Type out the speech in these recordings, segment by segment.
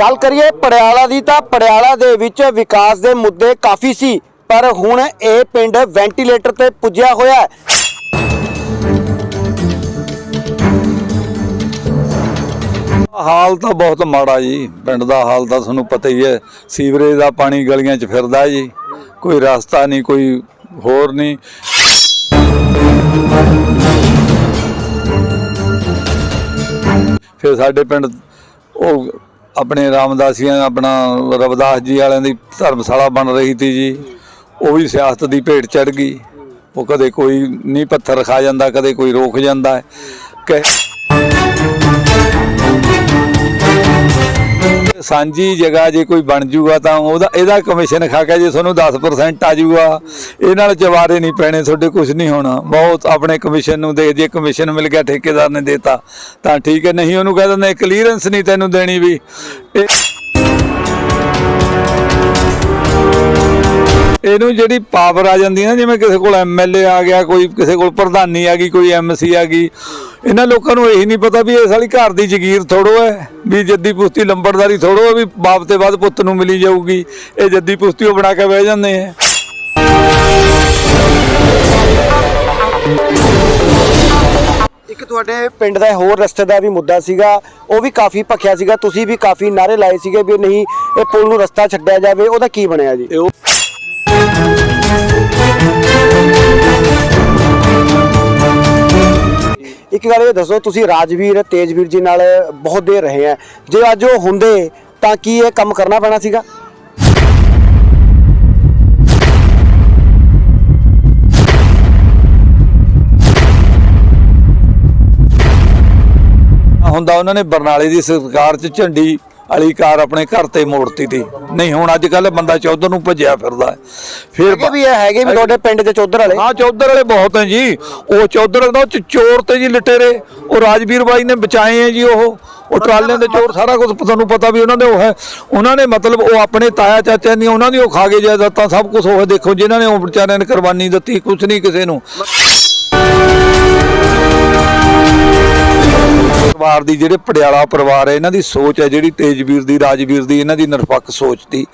ਗੱਲ ਕਰੀਏ ਪੜਿਆਲਾ ਦੀ ਤਾਂ ਪੜਿਆਲਾ ਦੇ ਵਿੱਚ ਵਿਕਾਸ ਦੇ ਮੁੱਦੇ ਕਾਫੀ ਸੀ, ਪਰ ਹੁਣ ਇਹ ਪਿੰਡ ਵੈਂਟੀਲੇਟਰ ਤੇ ਪੁੱਜਿਆ ਹੋਇਆ ਹੈ। ਹਾਲ ਤਾਂ ਬਹੁਤ ਮਾੜਾ ਜੀ। ਪਿੰਡ ਦਾ ਹਾਲ ਤਾਂ ਤੁਹਾਨੂੰ ਪਤਾ ਹੀ ਹੈ, ਸੀਵਰੇਜ ਦਾ ਪਾਣੀ ਗਲੀਆਂ 'ਚ ਫਿਰਦਾ ਜੀ। ਕੋਈ ਰਸਤਾ ਨਹੀਂ, ਕੋਈ ਹੋਰ ਨਹੀਂ। ਫਿਰ ਸਾਡੇ ਪਿੰਡ ਉਹ ਆਪਣੇ ਰਾਮਦਾਸੀਆਂ, ਆਪਣਾ ਰਵਿਦਾਸ ਜੀ ਵਾਲਿਆਂ ਦੀ ਧਰਮਸ਼ਾਲਾ ਬਣ ਰਹੀ ਸੀ ਜੀ। ਉਹ ਵੀ ਸਿਆਸਤ ਦੀ ਭੇਟ ਚੜ ਗਈ। ਉਹ ਕਦੇ ਕੋਈ ਨੀ ਪੱਥਰ ਖਾ ਜਾਂਦਾ, ਕਦੇ ਕੋਈ ਰੋਕ ਜਾਂਦਾ। ਹੈ ਕਿ ਸਾਂਝੀ ਜਗ੍ਹਾ ਜੇ ਕੋਈ ਬਣ ਜੂਗਾ ਤਾਂ ਉਹਦਾ, ਇਹਦਾ ਕਮਿਸ਼ਨ ਖਾ ਕੇ ਜੇ ਤੁਹਾਨੂੰ 10% ਆ ਜੂਗਾ, ਇਹ ਨਾਲ ਚਵਾਰੇ ਨਹੀਂ ਪੈਣੇ, ਤੁਹਾਡੇ ਕੁਝ ਨਹੀਂ ਹੋਣਾ। ਬਹੁਤ ਆਪਣੇ ਕਮਿਸ਼ਨ ਨੂੰ ਦੇ, ਜੇ ਕਮਿਸ਼ਨ ਮਿਲ ਗਿਆ ਠੇਕੇਦਾਰ ਨੇ ਦੇਤਾ, ਤਾਂ ਠੀਕ ਹੈ। ਨਹੀਂ, ਉਹਨੂੰ ਕਹਿ ਦਿੰਦੇ ਕਲੀਅਰੈਂਸ ਨਹੀਂ ਤੈਨੂੰ ਦੇਣੀ ਵੀ। ਇਹਨੂੰ ਜਿਹੜੀ ਪਾਵਰ ਆ ਜਾਂਦੀ ਹੈ ਨਾ ਜਿਵੇਂ ਕਿਸੇ ਕੋਲ ਐਮਐਲਏ ਆ ਗਿਆ ਕੋਈ ਕਿਸੇ ਕੋਲ ਪ੍ਰਧਾਨੀ ਆ ਗਈ ਕੋਈ ਐਮਸੀ ਆ ਗਈ ਇਹਨਾਂ ਲੋਕਾਂ ਨੂੰ ਇਹੀ ਨਹੀਂ ਪਤਾ ਵੀ ਇਹ ਸਾਲੀ ਘਰ ਦੀ ਜ਼ਗੀਰ ਥੋੜੋ ਹੈ ਵੀ ਜੱਦੀ ਪੁਸਤੀ ਲੰਬੜਦਾਰੀ ਥੋੜੋ ਹੈ ਵੀ ਬਾਪ ਤੇ ਬਾਅਦ ਪੁੱਤ ਨੂੰ ਮਿਲੀ ਜਾਊਗੀ ਇਹ ਜੱਦੀ ਪੁਸਤੀ ਉਹ ਬਣਾ ਕੇ ਬਹਿ ਜਾਂਦੇ ਆ। ਇੱਕ ਤੁਹਾਡੇ ਪਿੰਡ ਦਾ ਹੋਰ ਰਸਤੇ ਦਾ ਵੀ ਮੁੱਦਾ ਸੀਗਾ ਉਹ ਵੀ ਕਾਫੀ ਭਖਿਆ ਸੀਗਾ ਤੁਸੀਂ ਵੀ ਕਾਫੀ ਨਾਰੇ ਲਾਏ ਸੀਗੇ ਵੀ ਨਹੀਂ ਇਹ ਪੁਲ ਨੂੰ ਰਸਤਾ ਛੱਡਿਆ ਜਾਵੇ ਉਹਦਾ ਕੀ ਬਣਿਆ ਜੀ? ਇੱਕ ਗੱਲ ਇਹ ਦੱਸੋ, ਤੁਸੀਂ ਰਾਜਵੀਰ, ਤੇਜਵੀਰ ਜੀ ਨਾਲ ਬਹੁਤ ਦੇਰ ਰਹੇ ਆ। ਜੇ ਅੱਜ ਉਹ ਹੁੰਦੇ, ਤਾਂ ਕੀ ਇਹ ਕੰਮ ਕਰਨਾ ਪੈਣਾ ਸੀਗਾ? ਹੁੰਦਾ ਉਹਨਾਂ ਨੇ ਬਰਨਾਲੇ ਦੀ ਸਰਕਾਰ 'ਚ ਝੰਡੀ ਵਾਲੀ ਕਾਰ ਆਪਣੇ ਘਰ ਤੇ ਮੋੜਤੀ ਤੀ। ਨਹੀਂ ਹੁਣ ਅੱਜ ਕੱਲ ਬੰਦਾ ਚੌਧਰ ਨੂੰ ਭੱਜਿਆ ਫਿਰਦਾ ਹੈ। ਫਿਰ ਹੈਗੇ ਵੀ ਇਹ ਹੈਗੇ ਵੀ ਤੁਹਾਡੇ ਪਿੰਡ ਦੇ ਚੌਧਰ ਵਾਲੇ। ਹਾਂ ਚੌਧਰ ਵਾਲੇ ਬਹੁਤ ਹੈ ਜੀ। ਉਹ ਚੌਧਰ ਦਾ ਉਹ 'ਚ ਚੋਰ ਤੇ ਜੀ ਲਟੇਰੇ। ਉਹ ਰਾਜਵੀਰ ਬਾਈ ਨੇ ਬਚਾਏ ਹੈ ਜੀ ਉਹ। ਉਹ ਟਰਾਲਿਆਂ ਦੇ ਚੋਰ ਸਾਰਾ ਕੁਝ ਤੁਹਾਨੂੰ ਪਤਾ ਵੀ ਉਹਨਾਂ ਦੇ ਉਹ ਹੈ। ਉਹਨਾਂ ਨੇ ਮਤਲਬ ਉਹ ਆਪਣੇ ਤਾਇਆ ਚਾਚਿਆਂ ਦੀਆਂ ਉਹਨਾਂ ਦੀ ਉਹ ਖਾ ਗਏ ਜਾਇਦਾਦਾਂ ਸਭ ਕੁਝ ਉਹ ਦੇਖੋ ਜਿਨ੍ਹਾਂ ਨੇ ਉਹ ਵਿਚਾਰਿਆਂ ਨੇ ਕੁਰਬਾਨੀ ਦਿੱਤੀ ਕੁਝ ਨਹੀਂ ਕਿਸੇ ਨੂੰ। ਪਰਿਵਾਰ ਦੀ ਜਿਹੜੇ ਪਟਿਆਲਾ ਪਰਿਵਾਰ ਹੈ, ਇਹਨਾਂ ਦੀ ਸੋਚ ਹੈ, ਜਿਹੜੀ ਤੇਜਵੀਰ ਦੀ, ਰਾਜਵੀਰ ਦੀ, ਇਹਨਾਂ ਦੀ ਨਿਰਪੱਖ ਸੋਚ ਦੀ।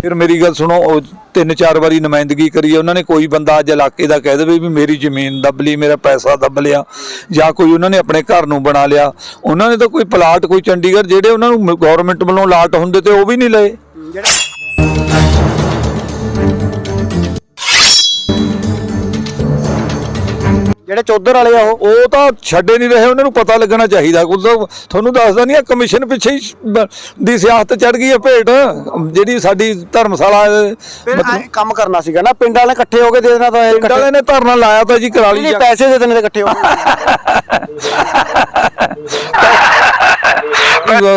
ਫਿਰ ਮੇਰੀ ਗੱਲ ਸੁਣੋ, ਉਹ ਤਿੰਨ ਚਾਰ ਵਾਰੀ ਨੁਮਾਇੰਦਗੀ ਕਰੀ ਹੈ, ਉਹਨਾਂ ਨੇ ਕੋਈ ਬੰਦਾ ਅੱਜ ਇਲਾਕੇ ਦਾ ਕਹਿ ਦੇਵੇ ਵੀ ਮੇਰੀ ਜ਼ਮੀਨ ਦੱਬ ਲਈ, ਮੇਰਾ ਪੈਸਾ ਦੱਬ ਲਿਆ, ਜਾਂ ਕੋਈ ਉਹਨਾਂ ਨੇ ਆਪਣੇ ਘਰ ਨੂੰ ਬਣਾ ਲਿਆ। ਉਹਨਾਂ ਨੇ ਤਾਂ ਕੋਈ ਪਲਾਟ, ਕੋਈ ਚੰਡੀਗੜ੍ਹ, ਜਿਹੜੇ ਉਹਨਾਂ ਨੂੰ ਗਵਰਨਮੈਂਟ ਵੱਲੋਂ ਲਾਟ ਹੁੰਦੇ ਤੇ ਉਹ ਵੀ ਨਹੀਂ ਲਏ। ਜਿਹੜੇ ਚੌਧਰ ਵਾਲੇ ਆ ਉਹ। ਉਹ ਤਾਂ ਛੱਡੇ ਨਹੀਂ ਰਹੇ ਉਹਨਾਂ ਨੂੰ ਪਤਾ ਲੱਗਣਾ ਚਾਹੀਦਾ। ਕੁਝ ਤੁਹਾਨੂੰ ਦੱਸਦਾ ਨਹੀਂ ਆ ਕਮਿਸ਼ਨ ਪਿੱਛੇ ਹੀ ਦੀ ਸਿਆਸਤ ਚੜ ਗਈ ਹੈ ਭੇਟ। ਜਿਹੜੀ ਸਾਡੀ ਧਰਮਸ਼ਾਲਾ ਮਤਲਬ ਕੰਮ ਕਰਨਾ ਸੀਗਾ ਨਾ ਪਿੰਡ ਵਾਲੇ ਇਕੱਠੇ ਹੋ ਕੇ ਦੇ ਦੇਣਾ ਤਾਂ ਇਹ ਪਿੰਡ ਵਾਲਿਆਂ ਨੇ ਧਰਨਾ ਲਾਇਆ ਤਾਂ ਜੀ ਕਰਾਲੀ ਪੈਸੇ ਦੇ ਦੇਣੇ ਇਕੱਠੇ ਹੋ ਕੇ।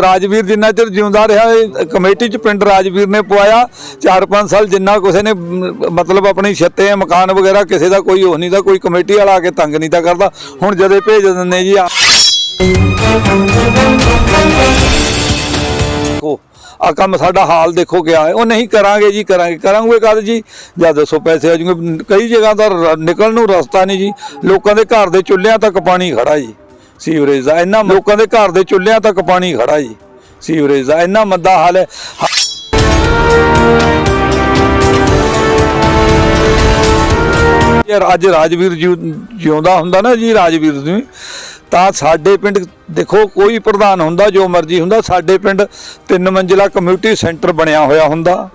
ਰਾਜਵੀਰ ਜਿੰਨਾ ਚਿਰ ਜਿਉਂਦਾ ਰਿਹਾ, ਇਹ ਕਮੇਟੀ ਚ ਪਿੰਡ ਰਾਜਵੀਰ ਨੇ ਪਵਾਇਆ। 4-5 ਸਾਲ ਜਿੰਨਾ ਕਿਸੇ ਨੇ ਮਤਲਬ ਆਪਣੀ ਛੱਤੇ, ਮਕਾਨ ਵਗੈਰਾ ਕਿਸੇ ਦਾ ਕੋਈ ਉਹ ਨਹੀਂ ਦਾ, ਕੋਈ ਕਮੇਟੀ ਵਾਲਾ ਆ ਕੇ ਤੰਗ ਨਹੀਂ ਤਾਂ ਕਰਦਾ। ਹੁਣ ਜਦੇ ਭੇਜ ਦਿੰਦੇ ਜੀ ਆ। ਦੇਖੋ ਆ ਕੰਮ ਸਾਡਾ ਹਾਲ ਦੇਖੋ ਕਿਆ ਹੈ। ਉਹ ਨਹੀਂ ਕਰਾਂਗੇ ਜੀ, ਕਰਾਂਗੇ। ਕਰਾਂਗੇ ਕਦ ਜੀ? ਜਾਂ ਦੱਸੋ ਪੈਸੇ ਆ ਜਾਣਗੇ ਕਈ ਜਗ੍ਹਾ ਦਾ ਰ- ਨਿਕਲਣ ਨੂੰ ਰਸਤਾ ਨਹੀਂ ਜੀ। ਲੋਕਾਂ ਦੇ ਘਰ ਦੇ ਚੁੱਲ੍ਹਿਆਂ ਤੱਕ ਪਾਣੀ ਖੜਾ ਜੀ। ਸੀਵਰੇਜ ਦਾ ਇੰਨਾ ਲੋਕਾਂ ਦੇ ਘਰ ਦੇ ਚੁੱਲ੍ਹਿਆਂ ਤੱਕ ਪਾਣੀ ਖੜਾ ਜੀ ਸੀਵਰੇਜ ਦਾ ਇੰਨਾ ਮੰਦਾ ਹਾਲ ਹੈ। ਯਾਰ ਅੱਜ ਰਾਜਵੀਰ ਜਿਉਂਦਾ ਹੁੰਦਾ ਨਾ ਜੀ ਰਾਜਵੀਰ ਜੀ ਤਾਂ ਸਾਡੇ ਪਿੰਡ ਦੇਖੋ ਕੋਈ ਪ੍ਰਧਾਨ ਹੁੰਦਾ ਜੋ ਮਰਜ਼ੀ ਹੁੰਦਾ ਸਾਡੇ ਪਿੰਡ ਤਿੰਨ ਮੰਜ਼ਿਲਾ ਕਮਿਊਨਿਟੀ ਸੈਂਟਰ ਬਣਿਆ ਹੋਇਆ ਹੁੰਦਾ।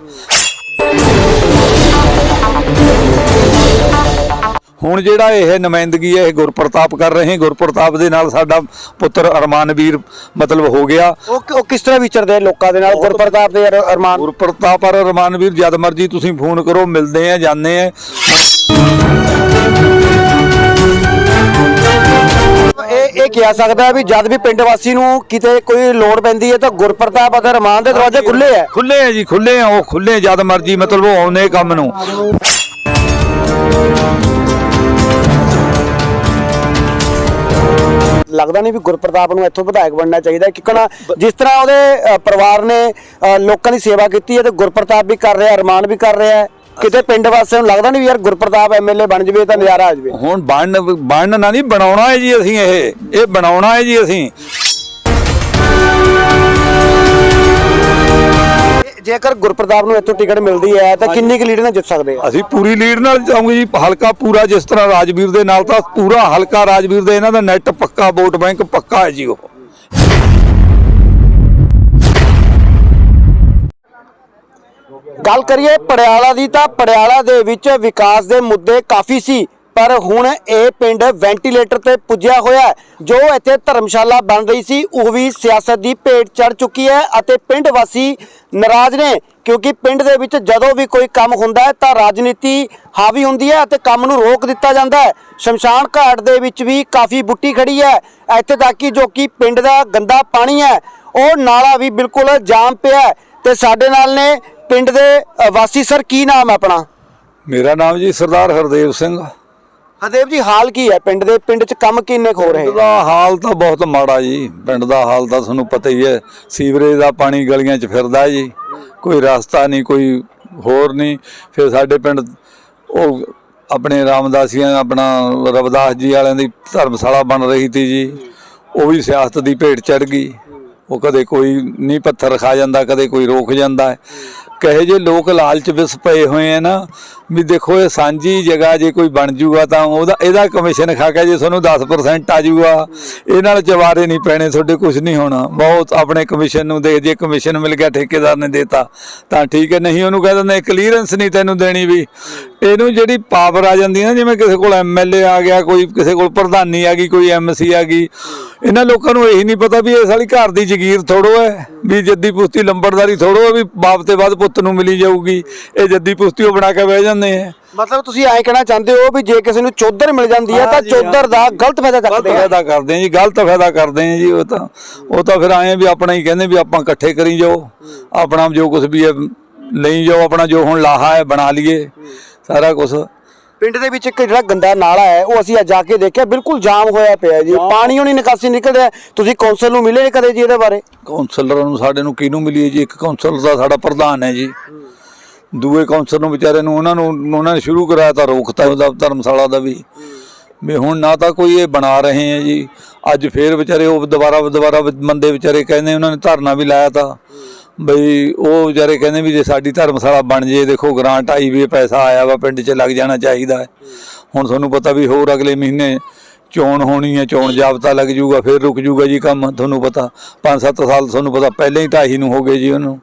ਹੁਣ ਜਿਹੜਾ ਇਹ ਨੁਮਾਇੰਦਗੀ ਹੈ ਇਹ ਗੁਰਪ੍ਰਤਾਪ ਕਰ ਰਹੇ ਗੁਰਪ੍ਰਤਾਪ ਦੇ ਨਾਲ ਸਾਡਾ ਪੁੱਤਰ ਅਰਮਾਨਵੀਰ ਮਤਲਬ ਹੋ ਗਿਆ। ਉਹ ਉਹ ਕਿਸ ਤਰ੍ਹਾਂ ਵਿਚਰਦੇ ਆ ਲੋਕਾਂ ਦੇ ਨਾਲ? ਗੁਰਪ੍ਰਤਾਪ ਦੇ ਅਰ- ਅਰਮਾਨ ਗੁਰਪ੍ਰਤਾਪ ਔਰ ਰਮਾਨਵੀਰ ਜਦ ਮਰਜ਼ੀ ਤੁਸੀਂ ਫੋਨ ਕਰੋ ਮਿਲਦੇ ਆ ਜਾਂਦੇ ਆ ਇਹ ਇਹ ਕਿਹਾ ਸਕਦਾ ਹੈ ਵੀ ਜਦ ਵੀ ਪਿੰਡ ਵਾਸੀ ਨੂੰ ਕਿਤੇ ਕੋਈ ਲੋੜ ਪੈਂਦੀ ਹੈ ਤਾਂ ਗੁਰਪ੍ਰਤਾਪ ਅਤੇ ਅਰਮਾਨ ਦੇ ਦਰਵਾਜ਼ੇ ਖੁੱਲੇ ਆ ਖੁੱਲੇ ਆ ਜੀ ਖੁੱਲੇ ਆ ਉਹ ਖੁੱਲੇ ਜਦ ਮਰਜ਼ੀ ਮਤਲਬ ਉਹ ਆਉਂਦੇ ਕੰਮ ਨੂੰ। ਲੱਗਦਾ ਨਹੀਂ ਵੀ ਗੁਰਪ੍ਰਤਾਪ ਨੂੰ ਇੱਥੋਂ ਵਿਧਾਇਕ ਬਣਨਾ ਚਾਹੀਦਾ ਕਿਉਂਕਿ ਜਿਸ ਤਰ੍ਹਾਂ ਉਹਦੇ ਪਰਿਵਾਰ ਨੇ ਲੋਕਾਂ ਦੀ ਸੇਵਾ ਕੀਤੀ ਹੈ ਤੇ ਗੁਰਪ੍ਰਤਾਪ ਵੀ ਕਰ ਰਿਹਾ, ਅਰਮਾਨ ਵੀ ਕਰ ਰਿਹਾ ਕਿਤੇ ਪਿੰਡ ਵਾਸੀਆਂ ਨੂੰ ਲੱਗਦਾ ਨਹੀਂ ਵੀ ਯਾਰ ਗੁਰਪ੍ਰਤਾਪ ਐਮਐਲਏ ਬਣ ਜਵੇ ਤਾਂ ਨਜ਼ਾਰਾ ਆ ਜਵੇ। ਹੁਣ ਬਣ ਬਣ ਨਾ ਨਹੀਂ, ਬਣਾਉਣਾ ਹੈ ਜੀ ਅਸੀਂ ਇਹ। ਇਹ ਬਣਾਉਣਾ ਹੈ ਜੀ ਅਸੀਂ। ਜੇਕਰ ਗੁਰਪ੍ਰਤਾਪ ਨੂੰ ਇੱਥੋਂ ਟਿਕਟ ਮਿਲਦੀ ਹੈ ਤਾਂ ਕਿੰਨੀ ਕੁ ਲੀਡ ਨਾਲ ਜਿੱਤ ਸਕਦੇ ਆ? ਅਸੀਂ ਪੂਰੀ ਲੀਡ ਨਾਲ ਜਾਵਾਂਗੇ ਜੀ ਹਲਕਾ ਪੂਰਾ ਜਿਸ ਤਰ੍ਹਾਂ ਰਾਜਵੀਰ ਦੇ ਨਾਲ ਤਾਂ ਪੂਰਾ ਹਲਕਾ ਰਾਜਵੀਰ ਦੇ ਇਹਨਾਂ ਦਾ ਨੈਟ ਪੱਕਾ ਵੋਟ ਬੈਂਕ ਪੱਕਾ ਹੈ ਜੀ ਉਹ। ਗੱਲ ਕਰੀਏ ਪੜਿਆਲਾ ਦੀ ਤਾਂ ਪੜਿਆਲਾ ਦੇ ਵਿੱਚ ਵਿਕਾਸ ਦੇ ਮੁੱਦੇ ਕਾਫੀ ਸੀ। ਪਰ ਹੁਣ ਇਹ ਪਿੰਡ ਵੈਂਟੀਲੇਟਰ ਤੇ ਪੁੱਜਿਆ ਹੋਇਆ ਜੋ ਇੱਥੇ ਧਰਮਸ਼ਾਲਾ ਬਣ ਰਹੀ ਸੀ, ਉਹ ਵੀ ਸਿਆਸਤ ਦੀ ਭੇਟ ਚੜ ਚੁੱਕੀ ਹੈ ਅਤੇ ਪਿੰਡ ਵਾਸੀ ਨਾਰਾਜ਼ ਨੇ, ਕਿਉਂਕਿ ਪਿੰਡ ਦੇ ਵਿੱਚ ਜਦੋਂ ਵੀ ਕੋਈ ਕੰਮ ਹੁੰਦਾ ਹੈ ਤਾਂ ਰਾਜਨੀਤੀ ਹਾਵੀ ਹੁੰਦੀ ਹੈ ਅਤੇ ਕੰਮ ਨੂੰ ਰੋਕ ਦਿੱਤਾ ਜਾਂਦਾ ਹੈ। ਸ਼ਮਸ਼ਾਨ ਘਾਟ ਦੇ ਵਿੱਚ ਵੀ ਕਾਫੀ ਬੁੱਟੀ ਖੜੀ ਹੈ। ਇੱਥੇ ਤੱਕ ਕਿ ਜੋ ਕਿ ਪਿੰਡ ਦਾ ਗੰਦਾ ਪਾਣੀ ਹੈ, ਉਹ ਨਾਲਾ ਵੀ ਬਿਲਕੁਲ ਜਾਮ ਪਿਆ ਹੈ। ਤੇ ਸਾਡੇ ਨਾਲ ਨੇ ਪਿੰਡ ਦੇ ਵਾਸੀ ਸਰ, ਕੀ ਨਾਮ ਹੈ ਆਪਣਾ? ਮੇਰਾ ਨਾਮ ਜੀ ਸਰਦਾਰ ਹਰਦੇਵ ਸਿੰਘ। ਹਰਦੇਵ ਜੀ, ਹਾਲ ਕੀ ਹੈ? ਪਿੰਡ ਦੇ ਪਿੰਡ 'ਚ ਕੰਮ ਕਿੰਨੇ ਕੁ ਰਹੇ? ਪਿੰਡ ਦਾ ਹਾਲ ਤਾਂ ਬਹੁਤ ਮਾੜਾ ਜੀ। ਪਿੰਡ ਦਾ ਹਾਲ ਤਾਂ ਤੁਹਾਨੂੰ ਪਤਾ ਹੀ ਹੈ। ਸੀਵਰੇਜ ਦਾ ਪਾਣੀ ਗਲੀਆਂ 'ਚ ਫਿਰਦਾ ਜੀ। ਕੋਈ ਰਸਤਾ ਨਹੀਂ, ਕੋਈ ਹੋਰ ਨਹੀਂ। ਫਿਰ ਸਾਡੇ ਪਿੰਡ ਉਹ ਆਪਣੇ ਰਾਮਦਾਸੀਆਂ, ਆਪਣਾ ਰਵਿਦਾਸ ਜੀ ਵਾਲਿਆਂ ਦੀ ਧਰਮਸ਼ਾਲਾ ਬਣ ਰਹੀ ਤੀ ਜੀ। ਉਹ ਵੀ ਸਿਆਸਤ ਦੀ ਭੇਟ ਚੜ ਗਈ। ਉਹ ਕਦੇ ਕੋਈ ਨਹੀਂ ਪੱਥਰ ਖਾ ਜਾਂਦਾ, ਕਦੇ ਕੋਈ ਰੋਕ ਜਾਂਦਾ। ਕਹੇ ਜੇ ਲੋਕ ਲਾਲਚ ਵਿੱਚ ਪਏ ਹੋਏ ਆ ਨਾ, ਵੀ ਦੇਖੋ ਇਹ ਸਾਂਝੀ ਜਗ੍ਹਾ ਜੇ ਕੋਈ ਬਣ ਜੂਗਾ ਤਾਂ ਉਹਦਾ, ਇਹਦਾ ਕਮਿਸ਼ਨ ਖਾ ਕੇ ਜੇ ਤੁਹਾਨੂੰ 10% ਆ ਜੂਗਾ, ਇਹ ਨਾਲ ਚਵਾਰੇ ਨਹੀਂ ਪੈਣੇ, ਤੁਹਾਡੇ ਕੁਝ ਨਹੀਂ ਹੋਣਾ। ਬਹੁਤ ਆਪਣੇ ਕਮਿਸ਼ਨ ਨੂੰ ਦੇ, ਜੇ ਕਮਿਸ਼ਨ ਮਿਲ ਗਿਆ, ਠੇਕੇਦਾਰ ਨੇ ਦੇਤਾ, ਤਾਂ ਠੀਕ ਹੈ। ਨਹੀਂ ਉਹਨੂੰ ਕਹਿ ਦਿੰਦੇ ਕਲੀਅਰੈਂਸ ਨਹੀਂ ਤੈਨੂੰ ਦੇਣੀ ਵੀ। ਇਹਨੂੰ ਜਿਹੜੀ ਪਾਵਰ ਆ ਜਾਂਦੀ ਹੈ ਨਾ ਜਿਵੇਂ ਕਿਸੇ ਕੋਲ ਐਮਐਲਏ ਆ ਗਿਆ ਕੋਈ ਕਿਸੇ ਕੋਲ ਪ੍ਰਧਾਨੀ ਆ ਗਈ ਕੋਈ ਐਮਸੀ ਆ ਗਈ ਇਹਨਾਂ ਲੋਕਾਂ ਨੂੰ ਇਹੀ ਨਹੀਂ ਪਤਾ ਵੀ ਇਹ ਸਾਲੀ ਘਰ ਦੀ ਜ਼ਗੀਰ ਥੋੜੋ ਹੈ ਵੀ ਜੱਦੀ ਪੁਸਤੀ ਲੰਬੜਦਾਰੀ ਥੋੜੋ ਹੈ ਵੀ ਬਾਪ ਤੇ ਬਾਅਦ ਪੁੱਤ ਨੂੰ ਮਿਲੀ ਜਾਊਗੀ ਇਹ ਜੱਦੀ ਪੁਸਤੀ ਉਹ ਬਣਾ ਕੇ ਬਹਿ ਜਾਂਦੇ ਆ। ਮਤਲਬ ਤੁਸੀਂ ਐਂ ਕਹਿਣਾ ਚਾਹੁੰਦੇ ਹੋ ਵੀ ਜੇ ਕਿਸੇ ਨੂੰ ਚੌਧਰ ਮਿਲ ਜਾਂਦੀ ਹੈ ਤਾਂ। ਚੌਧਰ ਦਾ ਗਲਤ ਫਾਇਦਾ ਚੱਕਦੇ ਆ। ਫਾਇਦਾ ਕਰਦੇ ਆ ਜੀ ਗਲਤ ਫਾਇਦਾ ਕਰਦੇ ਆ ਜੀ ਉਹ ਤਾਂ ਉਹ ਤਾਂ ਫਿਰ ਆਏ ਵੀ ਆਪਣਾ ਹੀ ਕਹਿੰਦੇ ਵੀ ਆਪਾਂ ਇਕੱਠੇ ਕਰੀ ਜਾਓ ਆਪਣਾ ਜੋ ਕੁਝ ਵੀ ਹੈ ਲਈ ਜਾਓ ਆਪਣਾ ਜੋ ਹੁਣ ਲਾਹਾ ਹੈ ਬਣਾ ਲਈਏ। ਸਾਰਾ ਕੁਝ ਪਿੰਡ ਦੇ ਵਿੱਚ ਇੱਕ ਜਿਹੜਾ ਗੰਦਾ ਨਾਲਾ ਹੈ ਉਹ ਅਸੀਂ ਅੱਜ ਜਾ ਕੇ ਦੇਖਿਆ ਬਿਲਕੁਲ ਜਾਮ ਹੋਇਆ ਪਿਆ ਜੀ। ਪਾਣੀ ਹੋਣੀ ਨਿਕਾਸੀ ਨਿਕਲ ਰਿਹਾ ਤੁਸੀਂ ਕੌਂਸਲ ਨੂੰ ਮਿਲੇ ਕਦੇ ਜੀ ਇਹਦੇ ਬਾਰੇ? ਕਾਉਂਸਲਰਾਂ ਨੂੰ ਸਾਡੇ ਨੂੰ ਕਿਹਨੂੰ ਮਿਲੀ ਜੀ? ਇੱਕ ਕਾਉਂਸਲਰ ਦਾ ਸਾਡਾ ਪ੍ਰਧਾਨ ਹੈ ਜੀ। ਦੂਏ ਕਾਉਂਸਲਰ ਨੂੰ ਵਿਚਾਰੇ ਨੂੰ ਉਹਨਾਂ ਨੂੰ ਉਹਨਾਂ ਨੇ ਸ਼ੁਰੂ ਕਰਾਇਆ ਤਾਂ ਰੋਕਤਾ ਉਹਦਾ ਧਰਮਸ਼ਾਲਾ ਦਾ ਵੀ। ਵੀ ਹੁਣ ਨਾ ਤਾਂ ਕੋਈ ਇਹ ਬਣਾ ਰਹੇ ਹੈ ਜੀ। ਅੱਜ ਫੇਰ ਵਿਚਾਰੇ ਉਹ ਦੁਬਾਰਾ ਦੁਬਾਰਾ ਬੰਦੇ ਵਿਚਾਰੇ ਕਹਿੰਦੇ ਉਹਨਾਂ ਨੇ ਧਰਨਾ ਵੀ ਲਾਇਆ ਤਾਂ। ਬਈ ਉਹ ਵਿਚਾਰੇ ਕਹਿੰਦੇ ਵੀ ਜੇ ਸਾਡੀ ਧਰਮਸ਼ਾਲਾ ਬਣ ਜੇ, ਦੇਖੋ ਗ੍ਰਾਂਟ ਆਈ ਵੀ, ਪੈਸਾ ਆਇਆ ਵਾ, ਪਿੰਡ 'ਚ ਲੱਗ ਜਾਣਾ ਚਾਹੀਦਾ ਹੈ। ਹੁਣ ਤੁਹਾਨੂੰ ਪਤਾ ਵੀ ਹੋਰ ਅਗਲੇ ਮਹੀਨੇ ਚੋਣ ਹੋਣੀ ਹੈ, ਚੋਣ ਜਾਬਤਾ ਲੱਗ ਜੂਗਾ ਫਿਰ ਰੁਕ ਜੂਗਾ ਜੀ ਕੰਮ, ਤੁਹਾਨੂੰ ਪਤਾ। 5-7 ਸਾਲ ਤੁਹਾਨੂੰ ਪਤਾ, ਪਹਿਲਾਂ ਹੀ ਢਾਈ ਨੂੰ ਹੋ ਗਏ ਜੀ ਉਹਨੂੰ।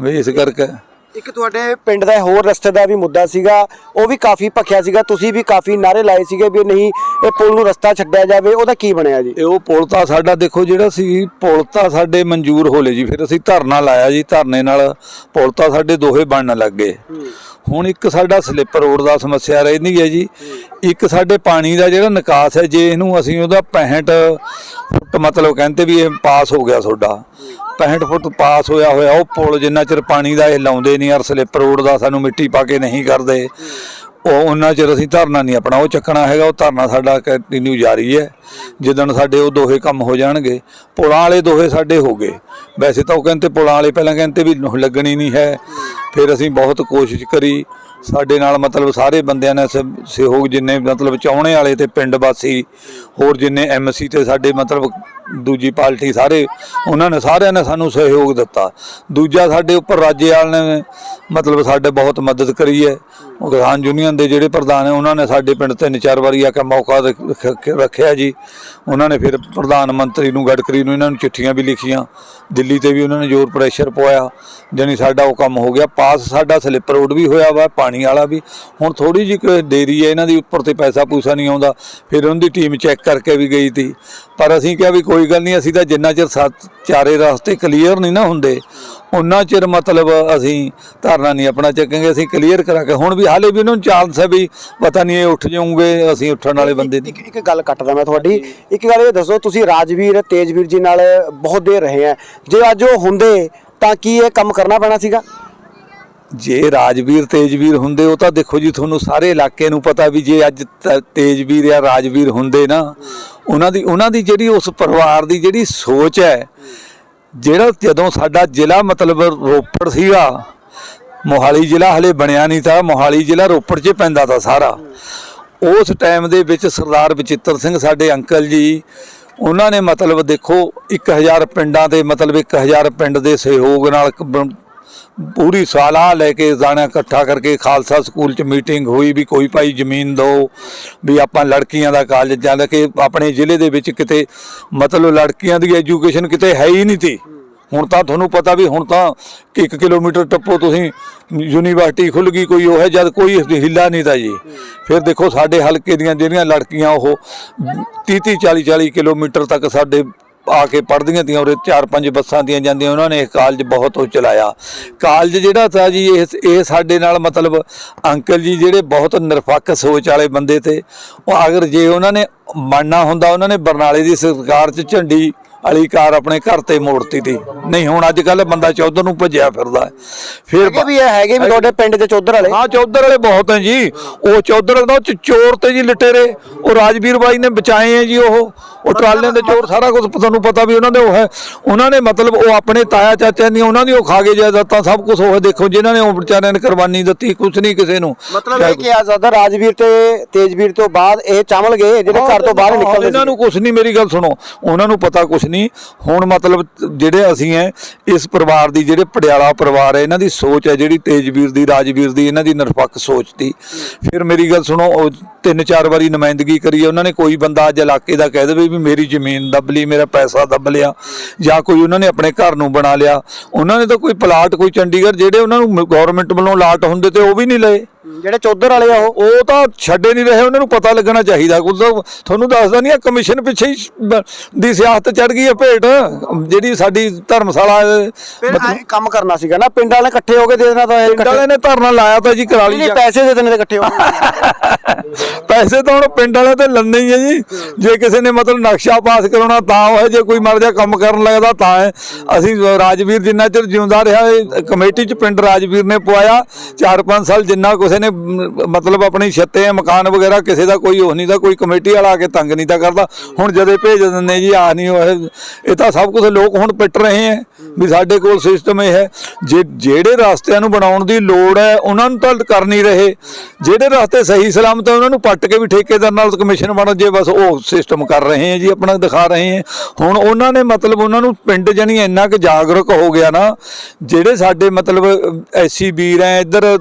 ਵੀ ਇਸ ਕਰਕੇ ਇੱਕ ਤੁਹਾਡੇ ਪਿੰਡ ਦਾ ਹੋਰ ਰਸਤੇ ਦਾ ਵੀ ਮੁੱਦਾ ਸੀਗਾ ਉਹ ਵੀ ਕਾਫੀ ਭਖਿਆ ਸੀਗਾ ਤੁਸੀਂ ਵੀ ਕਾਫੀ ਨਾਰੇ ਲਾਏ ਸੀਗੇ ਵੀ ਨਹੀਂ ਇਹ ਪੁਲ ਨੂੰ ਰਸਤਾ ਛੱਡਿਆ ਜਾਵੇ ਉਹਦਾ ਕੀ ਬਣਿਆ ਜੀ? ਇਹ ਉਹ ਪੁਲ ਤਾਂ ਸਾਡਾ ਦੇਖੋ ਜਿਹੜਾ ਸੀ ਪੁਲ ਤਾਂ ਸਾਡੇ ਮਨਜ਼ੂਰ ਹੋਲੇ ਜੀ ਫਿਰ ਅਸੀਂ ਧਰਨਾ ਲਾਇਆ ਜੀ ਧਰਨੇ ਨਾਲ ਪੁਲ ਤਾਂ ਸਾਡੇ ਦੋਹੇ ਬਣਨ ਲੱਗ ਗਏ। ਹੁਣ ਇੱਕ ਸਾਡਾ ਸਲਿੱਪ ਰੋਡ ਦਾ ਸਮੱਸਿਆ ਰਹਿੰਦੀ ਹੈ ਜੀ ਇੱਕ ਸਾਡੇ ਪਾਣੀ ਦਾ ਜਿਹੜਾ ਨਿਕਾਸ ਹੈ ਜੇ ਇਹਨੂੰ ਅਸੀਂ ਉਹਦਾ 65 ਫੁੱਟ ਮਤਲਬ ਕਹਿੰਦੇ ਵੀ ਇਹ ਪਾਸ ਹੋ ਗਿਆ ਤੁਹਾਡਾ 65 ਫੁੱਟ ਪਾਸ ਹੋਇਆ ਹੋਇਆ, ਉਹ ਪੁਲ ਜਿੰਨਾ ਚਿਰ ਪਾਣੀ ਦਾ ਇਹ ਲਾਉਂਦੇ ਨਹੀਂ ਔਰ ਸਲਿੱਪ ਰੋਡ ਦਾ ਸਾਨੂੰ ਮਿੱਟੀ ਪਾ ਕੇ ਨਹੀਂ ਕਰਦੇ। ਉਹ ਉਹਨਾਂ ਚਿਰ ਅਸੀਂ ਧਰਨਾ ਨਹੀਂ ਆਪਣਾ, ਉਹ ਚੱਕਣਾ ਹੈਗਾ, ਉਹ ਧਰਨਾ ਸਾਡਾ ਕੰਟੀਨਿਊ ਜਾਰੀ ਹੈ। ਜਿੱਦਣ ਸਾਡੇ ਉਹ ਦੋਹੇ ਕੰਮ ਹੋ ਜਾਣਗੇ, ਪੁਲਾਂ ਵਾਲੇ ਦੋਹੇ ਸਾਡੇ ਹੋ ਗਏ। ਵੈਸੇ ਤਾਂ ਉਹ ਕਹਿੰਦੇ ਪੁਲਾਂ ਵਾਲੇ ਪਹਿਲਾਂ ਕਹਿੰਦੇ ਵੀ ਲੱਗਣੀ ਨਹੀਂ ਹੈ। ਫਿਰ ਅਸੀਂ ਬਹੁਤ ਕੋਸ਼ਿਸ਼ ਕਰੀ ਸਾਡੇ ਨਾਲ ਮਤਲਬ ਸਾਰੇ ਬੰਦਿਆਂ ਨੇ ਸ- ਸਹਿਯੋਗ ਜਿੰਨੇ ਮਤਲਬ ਚਾਉਣੇ ਵਾਲੇ ਤੇ ਪਿੰਡ ਵਾਸੀ, ਹੋਰ ਜਿੰਨੇ ਐਮਸੀ ਤੇ ਸਾਡੇ ਮਤਲਬ ਦੂਜੀ ਪਾਰਟੀ ਸਾਰੇ, ਉਹਨਾਂ ਨੇ ਸਾਰਿਆਂ ਨੇ ਸਾਨੂੰ ਸਹਿਯੋਗ ਦਿੱਤਾ। ਦੂਜਾ ਸਾਡੇ ਉੱਪਰ ਰਾਜੇਵਾਲ ਨੇ ਮਤਲਬ ਸਾਡੇ ਬਹੁਤ ਮਦਦ ਕਰੀ ਹੈ। ਕਿਸਾਨ ਯੂਨੀਅਨ ਦੇ ਜਿਹੜੇ ਪ੍ਰਧਾਨ ਹੈ, ਉਹਨਾਂ ਨੇ ਸਾਡੇ ਪਿੰਡ ਤਿੰਨ ਚਾਰ ਵਾਰੀ ਆ ਕੇ ਮੌਕਾ ਰੱਖਿਆ ਜੀ। ਉਹਨਾਂ ਨੇ ਫਿਰ ਪ੍ਰਧਾਨ ਮੰਤਰੀ ਨੂੰ, ਗਡਕਰੀ ਨੂੰ ਇਹਨਾਂ ਨੂੰ ਚਿੱਠੀਆਂ ਵੀ ਲਿਖੀਆਂ। ਦਿੱਲੀ ਤੇ ਵੀ ਉਹਨਾਂ ਨੇ ਜ਼ੋਰ ਪ੍ਰੈਸ਼ਰ ਪਵਾਇਆ। ਜਾਣੀ ਸਾਡਾ ਉਹ ਕੰਮ ਹੋ ਗਿਆ। ਪਾਸ ਸਾਡਾ ਸਲਿੱਪ ਰੋਡ ਵੀ ਹੋਇਆ ਵਾ, ਪਾਣੀ ਵਾਲਾ ਵੀ। ਹੁਣ ਥੋੜੀ ਜਿਹੀ ਕੁ ਦੇਰੀ ਹੈ, ਇਹਨਾਂ ਦੀ ਉੱਪਰ ਤੇ ਪੈਸਾ ਪੂਸਾ ਨਹੀਂ ਆਉਂਦਾ। ਫਿਰ ਉਹਨਾਂ ਦੀ ਟੀਮ ਚੈੱਕ ਕਰਕੇ ਵੀ ਗਈ ਤੀ। ਪਰ ਅਸੀਂ ਕਿਹਾ ਵੀ ਕੋਈ ਗੱਲ ਨਹੀਂ, ਅਸੀਂ ਤਾਂ ਜਿੰਨਾ ਚਿਰ ਸੱਤ ਚਾਰੇ ਰਸਤੇ ਕਲੀਅਰ ਨਹੀਂ ਨਾ ਹੁੰਦੇ ਉਹਨਾਂ ਚਿਰ ਮਤਲਬ ਅਸੀਂ ਧਾਰਨਾ ਨਹੀਂ ਆਪਣਾ ਚੱਕਾਂਗੇ। ਅਸੀਂ ਕਲੀਅਰ ਕਰਾ ਕੇ ਹੁਣ ਵੀ ਹਾਲੇ ਵੀ ਉਹਨਾਂ ਨੂੰ ਚਾਂਸ ਹੈ ਵੀ ਪਤਾ ਨਹੀਂ ਇਹ ਉੱਠ ਜਾਊਂਗੇ ਅਸੀਂ ਉੱਠਣ ਵਾਲੇ ਬੰਦੇ ਨਹੀਂ। ਇੱਕ ਇੱਕ ਗੱਲ ਕੱਟਦਾ ਮੈਂ ਤੁਹਾਡੀ। ਇੱਕ ਗੱਲ ਇਹ ਦੱਸੋ ਤੁਸੀਂ ਰਾਜਵੀਰ ਤੇਜਵੀਰ ਜੀ ਨਾਲ ਬਹੁਤ ਦੇਰ ਰਹੇ ਆ। ਜੇ ਅੱਜ ਉਹ ਹੁੰਦੇ ਤਾਂ ਕੀ ਇਹ ਕੰਮ ਕਰਨਾ ਪੈਣਾ ਸੀਗਾ? ਜੇ ਰਾਜਵੀਰ ਤੇਜਵੀਰ ਹੁੰਦੇ ਉਹ ਤਾਂ ਦੇਖੋ ਜੀ ਤੁਹਾਨੂੰ ਸਾਰੇ ਇਲਾਕੇ ਨੂੰ ਪਤਾ ਵੀ ਜੇ ਅੱਜ ਤ- ਤੇਜਵੀਰ ਜਾਂ ਰਾਜਵੀਰ ਹੁੰਦੇ ਨਾ ਉਹਨਾਂ ਦੀ ਉਹਨਾਂ ਦੀ ਜਿਹੜੀ ਉਸ ਪਰਿਵਾਰ ਦੀ ਜਿਹੜੀ ਸੋਚ ਹੈ ਜਿਹੜਾ ਜਦੋਂ ਸਾਡਾ ਜ਼ਿਲ੍ਹਾ ਮਤਲਬ ਰੋਪੜ ਸੀਗਾ ਮੋਹਾਲੀ ਜ਼ਿਲ੍ਹਾ ਹਲੇ ਬਣਿਆ ਨਹੀਂ ਤਾਂ ਮੋਹਾਲੀ ਜ਼ਿਲ੍ਹਾ ਰੋਪੜ 'ਚ ਪੈਂਦਾ ਤਾਂ ਸਾਰਾ। ਉਸ ਟਾਈਮ ਦੇ ਵਿੱਚ ਸਰਦਾਰ ਬਚਿੱਤਰ ਸਿੰਘ ਸਾਡੇ ਅੰਕਲ ਜੀ, ਉਹਨਾਂ ਨੇ ਮਤਲਬ ਦੇਖੋ 1000 ਪਿੰਡਾਂ ਦੇ ਮਤਲਬ 1000 ਪਿੰਡ ਦੇ ਸਹਿਯੋਗ ਨਾਲ ਪੂਰੀ ਸਲਾਹ ਲੈ ਕੇ ਜਾਣਾ ਇਕੱਠਾ ਕਰਕੇ ਖਾਲਸਾ ਸਕੂਲ 'ਚ ਮੀਟਿੰਗ ਹੋਈ ਵੀ ਕੋਈ ਭਾਈ ਜ਼ਮੀਨ ਦਿਓ ਵੀ ਆਪਾਂ ਲੜਕੀਆਂ ਦਾ ਕਾਲਜ ਜਾਂ ਕਿ ਆਪਣੇ ਜ਼ਿਲ੍ਹੇ ਦੇ ਵਿੱਚ ਕਿਤੇ ਮਤਲਬ ਲੜਕੀਆਂ ਦੀ ਐਜੂਕੇਸ਼ਨ ਕਿਤੇ ਹੈ ਹੀ ਨਹੀਂ ਤੀ ਹੁਣ ਤਾਂ ਤੁਹਾਨੂੰ ਪਤਾ ਵੀ ਹੁਣ ਤਾਂ 1 ਕਿਲੋਮੀਟਰ ਟੱਪੋ ਤੁਸੀਂ, ਯੂਨੀਵਰਸਿਟੀ ਖੁੱਲ ਗਈ ਕੋਈ ਉਹ ਹੈ ਜਦ ਕੋਈ ਹਿੱਲਾ ਨਹੀਂ ਤਾਂ ਜੀ। ਫਿਰ ਦੇਖੋ ਸਾਡੇ ਹਲਕੇ ਦੀਆਂ ਜਿਹੜੀਆਂ ਲੜਕੀਆਂ ਉਹ 30 30 40 40 ਕਿਲੋਮੀਟਰ ਤੱਕ ਸਾਡੇ ਆ ਕੇ ਪੜ੍ਹਦੀਆਂ ਤੀਆਂ, ਉਰੇ ਚਾਰ ਪੰਜ ਬੱਸਾਂ ਦੀਆਂ ਜਾਂਦੀਆਂ, ਉਹਨਾਂ ਨੇ ਇਹ ਕਾਲਜ ਬਹੁਤ ਉਹ ਚਲਾਇਆ। ਕਾਲਜ ਜਿਹੜਾ ਤਾਂ ਜੀ, ਇਹ ਇਹ ਸਾਡੇ ਨਾਲ ਮਤਲਬ ਅੰਕਲ ਜੀ ਜਿਹੜੇ ਬਹੁਤ ਨਿਰਪੱਖ ਸੋਚ ਵਾਲੇ ਬੰਦੇ ਤੇ, ਉਹ ਅਗਰ ਜੇ ਉਹਨਾਂ ਨੇ ਮੰਨਣਾ ਹੁੰਦਾ, ਉਹਨਾਂ ਨੇ ਬਰਨਾਲੇ ਦੀ ਸਰਕਾਰ 'ਚ ਝੰਡੀ ਵਾਲੀ ਕਾਰ ਆਪਣੇ ਘਰ ਤੇ ਮੋੜਤੀ ਤੀ। ਨਹੀਂ ਹੁਣ ਅੱਜ ਕੱਲ ਬੰਦਾ ਚੌਧਰ ਨੂੰ ਭੱਜਿਆ ਫਿਰਦਾ ਹੈ। ਫਿਰ ਹੈਗੇ ਵੀ ਇਹ ਹੈਗੇ ਵੀ ਤੁਹਾਡੇ ਪਿੰਡ ਦੇ ਚੌਧਰ ਵਾਲੇ? ਹਾਂ ਚੌਧਰ ਵਾਲੇ ਬਹੁਤ ਹੈ ਜੀ। ਉਹ ਚੌਧਰ ਦਾ ਚ- ਚੋਰ ਤੇ ਜੀ ਲਟੇਰੇ। ਉਹ ਰਾਜਵੀਰ ਬਾਈ ਨੇ ਬਚਾਏ ਹੈ ਜੀ ਉਹ। ਉਹ ਟਰਾਲਿਆਂ ਦੇ ਚੋਰ ਸਾਰਾ ਕੁਝ ਤੁਹਾਨੂੰ ਪਤਾ ਵੀ ਉਹਨਾਂ ਦੇ ਉਹ ਹੈ। ਉਹਨਾਂ ਨੇ ਮਤਲਬ ਉਹ ਆਪਣੇ ਤਾਇਆ ਚਾਚਿਆਂ ਦੀਆਂ ਉਹਨਾਂ ਦੀ ਉਹ ਖਾ ਗਏ ਜਾਇਦਾਦਾਂ ਸਭ ਕੁਝ ਉਹ ਦੇਖੋ ਜਿਨ੍ਹਾਂ ਨੇ ਉਹ ਵਿਚਾਰਿਆਂ ਨੇ ਕੁਰਬਾਨੀ ਦਿੱਤੀ ਕੁਝ ਨਹੀਂ ਕਿਸੇ ਨੂੰ। ਮਤਲਬ ਇਹ ਕਿਹਾ ਜਾਂਦਾ ਰਾਜਵੀਰ ਤੇ ਤੇਜਵੀਰ ਤੋਂ ਬਾਅਦ ਇਹ ਚਾਵਲ ਗਏ ਜਿਹੜੇ ਘਰ ਤੋਂ ਬਾਹਰ ਹਾਂ, ਨਿਕਲਦੇ ਇਹਨਾਂ ਸੀ। ਨੂੰ ਕੁਝ ਨਹੀਂ ਮੇਰੀ ਗੱਲ ਸੁਣੋ। ਉਹਨਾਂ ਨੂੰ ਪਤਾ ਕੁਝ ਨਹੀਂ ਹੁਣ ਮਤਲਬ ਜਿਹੜੇ ਅਸੀਂ ਐ, ਇਸ ਪਰਿਵਾਰ ਦੀ ਜਿਹੜੇ ਪਟਿਆਲਾ ਪਰਿਵਾਰ ਹੈ ਇਹਨਾਂ ਦੀ ਸੋਚ ਹੈ ਜਿਹੜੀ ਤੇਜਵੀਰ ਦੀ, ਰਾਜਵੀਰ ਦੀ, ਇਹਨਾਂ ਦੀ ਨਿਰਪੱਖ ਸੋਚ ਦੀ। ਫਿਰ ਮੇਰੀ ਗੱਲ ਸੁਣੋ, ਉਹ ਤਿੰਨ ਚਾਰ ਵਾਰੀ ਨੁਮਾਇੰਦਗੀ ਕਰੀ ਉਹਨਾਂ ਨੇ ਕੋਈ ਬੰਦਾ ਅੱਜ ਇਲਾਕੇ ਦਾ ਕਹਿ ਦੇਵੇ ਵੀ ਮੇਰੀ ਜ਼ਮੀਨ ਦੱਬ ਲਈ, ਮੇਰਾ ਪੈਸਾ ਦੱਬ ਲਿਆ, ਜਾਂ ਕੋਈ ਉਹਨਾਂ ਨੇ ਆਪਣੇ ਘਰ ਨੂੰ ਬਣਾ ਲਿਆ। ਉਹਨਾਂ ਨੇ ਤਾਂ ਕੋਈ ਪਲਾਟ, ਕੋਈ ਚੰਡੀਗੜ੍ਹ, ਜਿਹੜੇ ਉਹਨਾਂ ਨੂੰ ਗਵਰਨਮੈਂਟ ਵੱਲੋਂ ਲਾਟ ਹੁੰਦੇ ਤੇ ਉਹ ਵੀ ਨਹੀਂ ਲਏ। ਜਿਹੜੇ ਚੌਧਰ ਵਾਲੇ ਆ ਉਹ? ਉਹ ਤਾਂ ਛੱਡੇ ਨਹੀਂ ਰਹੇ ਉਹਨਾਂ ਨੂੰ ਪਤਾ ਲੱਗਣਾ ਚਾਹੀਦਾ। ਕੁਝ ਤੁਹਾਨੂੰ ਦੱਸਦਾ ਨਹੀਂ ਆ ਕਮਿਸ਼ਨ ਪਿੱਛੇ ਹੀ ਦੀ ਸਿਆਸਤ ਚੜ ਗਈ ਹੈ ਭੇਟ। ਜਿਹੜੀ ਸਾਡੀ ਧਰਮਸ਼ਾਲਾ ਕੰਮ ਕਰਨਾ ਸੀਗਾ ਨਾ ਪਿੰਡ ਵਾਲੇ ਇਕੱਠੇ ਹੋ ਕੇ ਦੇ ਦੇਣਾ ਤਾਂ ਇਹ ਪਿੰਡ ਵਾਲਿਆਂ ਨੇ ਧਰਨਾ ਲਾਇਆ ਤਾਂ ਜੀ ਕਰਾਲੀ ਨਹੀਂ ਜਾ ਪੈਸੇ ਦੇ ਦੇਣੇ ਤੇ ਇਕੱਠੇ ਹੋ ਪੈਸੇ ਤਾਂ ਹੁਣ ਪਿੰਡ ਵਾਲੇ ਤੇ ਲੰਨੇ ਹੀ ਹੈ ਜੀ। ਜੇ ਕਿਸੇ ਨੇ ਮਤਲਬ ਨਕਸ਼ਾ ਪਾਸ ਕਰਾਉਣਾ ਤਾਂ ਉਹ ਜੇ ਕੋਈ ਮਰ ਜਾ ਕੰਮ ਕਰਨ ਲੱਗਦਾ ਤਾਂ ਹੈ ਅਸੀਂ ਰਾਜਵੀਰ ਜਿੰਨਾ ਚਿਰ ਜਿਉਂਦਾ ਰਿਹਾ ਕਮੇਟੀ ਚ ਪਿੰਡ ਰਾਜਵੀਰ ਨੇ ਪਵਾਇਆ 4-5 ਸਾਲ ਜਿੰਨਾ ਕਿਸੇ ਨੇ ਮਤਲਬ ਆਪਣੀ ਛੱਤੇ ਮਕਾਨ ਵਗੈਰਾ ਕਿਸੇ ਦਾ ਕੋਈ ਉਹ ਨਹੀਂ ਦਾ, ਕੋਈ ਕਮੇਟੀ ਵਾਲਾ ਆ ਕੇ ਤੰਗ ਨਹੀਂ ਤਾਂ ਕਰਦਾ। ਹੁਣ ਜਦੇ ਭੇਜ ਦਿੰਦੇ ਜੀ, ਆ ਨਹੀਂ ਉਹ, ਇਹ- ਤਾਂ ਸਭ ਕੁਝ ਲੋਕ ਹੁਣ ਪਿੱਟ ਰਹੇ ਹੈ ਵੀ ਸਾਡੇ ਕੋਲ ਸਿਸਟਮ ਇਹ ਹੈ। ਜੇ, ਜਿਹੜੇ ਰਸਤਿਆਂ ਨੂੰ ਬਣਾਉਣ ਦੀ ਲੋੜ ਹੈ, ਉਹਨਾਂ ਨੂੰ ਤਾਂ ਕਰ ਨਹੀਂ ਰਹੇ। ਜਿਹੜੇ ਰਸਤੇ ਸਹੀ ਸਲਾਮਤ ਹੈ ਉਹਨਾਂ ਨੂੰ ਪੱਟ ਕੇ ਵੀ ਠੇਕੇਦਾਰ ਨਾਲ ਕਮਿਸ਼ਨ ਬਣ, ਜੇ ਬਸ ਉਹ ਸਿਸਟਮ ਕਰ ਰਹੇ ਹੈ ਜੀ, ਆਪਣਾ ਦਿਖਾ ਰਹੇ ਹੈ ਹੁਣ ਉਹਨਾਂ ਨੇ ਮਤਲਬ ਉਹਨਾਂ ਨੂੰ ਪਿੰਡ ਜਣੀ ਇੰਨਾ ਕਿ ਜਾਗਰੂਕ ਹੋ ਗਿਆ ਨਾ, ਜਿਹੜੇ ਸਾਡੇ ਮਤਲਬ ਐਸੀ ਵੀਰ ਹੈ, ਇੱਧਰ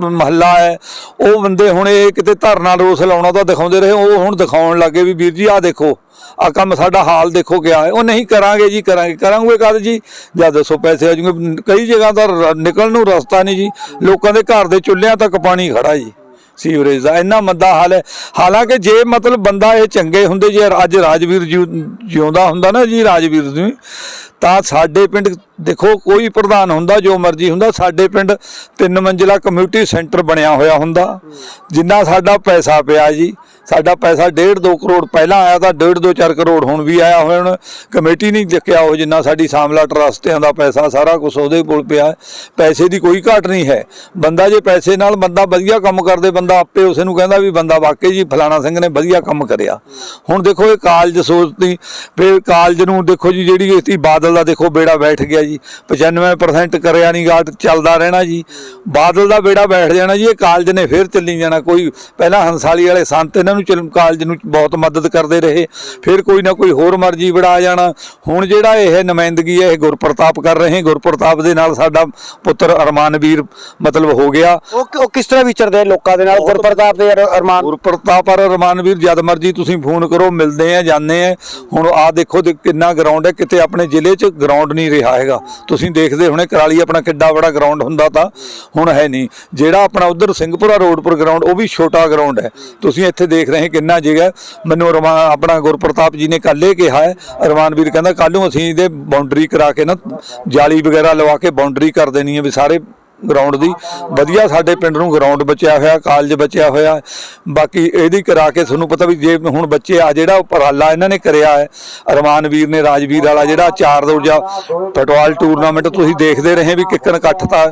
ਮਹੱਲਾ ਹੈ, ਉਹ ਬੰਦੇ ਹੁਣ ਇਹ ਕਿਤੇ ਧਰਨਾ ਰੋਸ ਲਾਉਣਾ ਤਾਂ ਦਿਖਾਉਂਦੇ ਰਹੇ, ਉਹ ਹੁਣ ਦਿਖਾਉਣ ਲੱਗੇ ਵੀ ਵੀਰ ਜੀ, ਆਹ ਦੇਖੋ ਆ ਕੰਮ ਸਾਡਾ ਹਾਲ ਦੇਖੋ ਕਿਆ ਹੈ, ਉਹ ਨਹੀਂ ਕਰਾਂਗੇ ਜੀ, ਕਰਾਂਗੇ ਕਰਾਂਗੇ ਕਦ ਜੀ। ਜਾਂ ਦੱਸੋ ਪੈਸੇ ਆ ਜੂਗੇ, ਕਈ ਜਗ੍ਹਾ ਤਾਂ ਰ- ਨਿਕਲਣ ਨੂੰ ਰਸਤਾ ਨਹੀਂ ਜੀ, ਲੋਕਾਂ ਦੇ ਘਰ ਦੇ ਚੁੱਲ੍ਹਿਆਂ ਤੱਕ ਪਾਣੀ ਖੜਾ ਜੀ, ਸੀਵਰੇਜ ਦਾ, ਇੰਨਾ ਮੰਦਾ ਹਾਲ ਹੈ। ਹਾਲਾਂਕਿ ਜੇ ਮਤਲਬ ਬੰਦਾ ਇਹ ਚੰਗੇ ਹੁੰਦੇ, ਜੇ ਅੱਜ ਰਾਜਵੀਰ ਜਿਉ- ਜਿਉਂਦਾ ਹੁੰਦਾ ਨਾ ਜੀ, ਰਾਜਵੀਰ ਜੀ ਤਾਂ ਸਾਡੇ ਪਿੰਡ ਦੇਖੋ ਕੋਈ ਪ੍ਰਧਾਨ ਹੁੰਦਾ ਜੋ ਮਰਜ਼ੀ ਹੁੰਦਾ, ਸਾਡੇ ਪਿੰਡ ਤਿੰਨ ਮੰਜ਼ਿਲਾ ਕਮਿਊਨਿਟੀ ਸੈਂਟਰ ਬਣਿਆ ਹੋਇਆ ਹੁੰਦਾ। ਜਿੰਨਾ ਸਾਡਾ ਪੈਸਾ ਪਿਆ ਜੀ, ਸਾਡਾ ਪੈਸਾ 1.5 2 ਕਰੋੜ ਪਹਿਲਾਂ ਆਇਆ ਤਾਂ 1.5 2 4 ਕਰੋੜ ਹੁਣ ਵੀ ਆਇਆ ਹੋਇਆ। ਹੁਣ ਕਮੇਟੀ ਨਹੀਂ ਚੱਕਿਆ ਉਹ ਜਿੰਨਾ ਸਾਡੀ ਸਾਮਲਾ ਟਰਸਟਿਆਂ ਦਾ ਪੈਸਾ, ਸਾਰਾ ਕੁਝ ਉਹਦੇ ਕੋਲ ਪਿਆ ਪੈਸੇ ਦੀ ਕੋਈ ਘਾਟ ਨਹੀਂ ਹੈ। ਬੰਦਾ ਜੇ ਪੈਸੇ ਨਾਲ ਬੰਦਾ ਵਧੀਆ ਕੰਮ ਕਰਦੇ, ਬੰਦਾ ਆਪੇ ਉਸੇ ਨੂੰ ਕਹਿੰਦਾ ਵੀ ਬੰਦਾ ਵਾਕਈ ਜੀ ਫਲਾਣਾ ਸਿੰਘ ਨੇ ਵਧੀਆ ਕੰਮ ਕਰਿਆ। ਹੁਣ ਦੇਖੋ ਇਹ ਕਾਲਜ ਸੋਚਦੀ, ਫਿਰ ਕਾਲਜ ਨੂੰ ਦੇਖੋ ਜੀ ਜਿਹੜੀ ਇਸਤੀ ਬਾਦਲ ਦਾ ਦੇਖੋ ਬੇੜਾ ਬੈਠ ਗਿਆ ਜੀ 95% ਕਰਿਆ ਨਹੀਂ ਗਾਟ ਚੱਲਦਾ ਰਹਿਣਾ ਜੀ। ਬਾਦਲ ਦਾ ਬੇੜਾ ਬੈਠ ਜਾਣਾ ਜੀ ਇਹ ਕਾਲਜ ਨੇ ਫਿਰ ਚੱਲੀ ਜਾਣਾ ਕੋਈ ਪਹਿਲਾਂ ਹੰਸਾਲੀ ਵਾਲੇ ਸੰਤ ਇਹਨਾਂ ਨੂੰ ਕਾਲਜ ਨੂੰ ਬਹੁਤ ਮਦਦ ਕਰਦੇ ਰਹੇ ਫਿਰ ਕੋਈ ਨਾ ਕੋਈ ਹੋਰ ਮਰਜ਼ੀ ਬੜਾ ਜਾਣਾ। ਹੁਣ ਜਿਹੜਾ ਇਹ ਨੁਮਾਇੰਦਗੀ ਹੈ ਇਹ ਗੁਰਪ੍ਰਤਾਪ ਕਰ ਰਹੇ ਗੁਰਪ੍ਰਤਾਪ ਦੇ ਨਾਲ ਸਾਡਾ ਪੁੱਤਰ ਅਰਮਾਨਵੀਰ ਮਤਲਬ ਹੋ ਗਿਆ। ਉਹ ਕਿਸ ਤਰ੍ਹਾਂ ਵਿਚਰਦੇ ਲੋਕਾਂ ਦੇ ਨਾਲ? ਗੁਰਪ੍ਰਤਾਪ ਦੇ ਅਰ- ਅਰਮਾਨ ਗੁਰਪ੍ਰਤਾਪ ਔਰ ਰਮਾਨਵੀਰ ਜਦ ਮਰਜ਼ੀ ਤੁਸੀਂ ਫੋਨ ਕਰੋ ਮਿਲਦੇ ਆ ਜਾਂਦੇ ਆ। ਹੁਣ ਆ ਦੇਖੋ ਕਿੰਨਾ ਗਰਾਊਂਡ ਹੈ ਕਿਤੇ ਆਪਣੇ ਜ਼ਿਲ੍ਹੇ 'ਚ ਗਰਾਊਂਡ ਨਹੀਂ ਰਿਹਾ ਹੈਗਾ। ਤੁਸੀਂ ਦੇਖਦੇ ਹੋਣੇ ਕਰਾਲੀ ਆਪਣਾ ਕਿੱਡਾ ਬੜਾ ਗਰਾਊਂਡ ਹੁੰਦਾ ਤਾਂ ਹੁਣ ਹੈ ਨਹੀਂ। ਜਿਹੜਾ ਆਪਣਾ ਉਧਰ ਸਿੰਘਪੁਰਾ ਰੋਡ ਪਰ ਗਰਾਊਂਡ ਉਹ ਵੀ ਛੋਟਾ ਗਰਾਊਂਡ ਹੈ। ਤੁਸੀਂ ਇੱਥੇ ਦੇਖ ਰਹੇ ਕਿੰਨਾ ਜਗ੍ਹਾ ਮੈਨੂੰ ਰਮਾ, ਆਪਣਾ ਗੁਰਪ੍ਰਤਾਪ ਜੀ ਨੇ ਕੱਲ ਇਹ ਕਿਹਾ ਹੈ। ਰਮਾਨਵੀਰ ਕਹਿੰਦਾ ਕੱਲ ਨੂੰ ਅਸੀਂ ਇਹਦੇ ਬਾਉਂਡਰੀ ਕਰਾ ਕੇ ਨਾ ਜਾਲੀ ਵਗੈਰਾ ਲਵਾ ਕੇ ਬਾਉਂਡਰੀ ਕਰ ਦੇਣੀ ਹੈ ਵੀ ਸਾਰੇ ਗਰਾਊਂਡ ਦੀ। ਵਧੀਆ ਸਾਡੇ ਪਿੰਡ ਨੂੰ ਗਰਾਊਂਡ ਬਚਿਆ ਹੋਇਆ ਕਾਲਜ ਬਚਿਆ ਹੋਇਆ। ਬਾਕੀ ਇਹਦੀ ਕਰਾ ਕੇ ਤੁਹਾਨੂੰ ਪਤਾ ਵੀ ਜੇ ਹੁਣ ਬੱਚੇ ਆ ਜਿਹੜਾ ਉਪਰਾਲਾ ਇਹਨਾਂ ਨੇ ਕਰਿਆ ਹੈ, ਅਰਮਾਨ ਵੀਰ ਨੇ, ਰਾਜਵੀਰ ਵਾਲਾ ਜਿਹੜਾ ਚਾਰ ਦੌਜਾ ਫੁੱਟਬਾਲ ਟੂਰਨਾਮੈਂਟ ਤੁਸੀਂ ਦੇਖਦੇ ਰਹੇ ਵੀ ਕਿੱਕਣ ਇਕੱਠਤਾ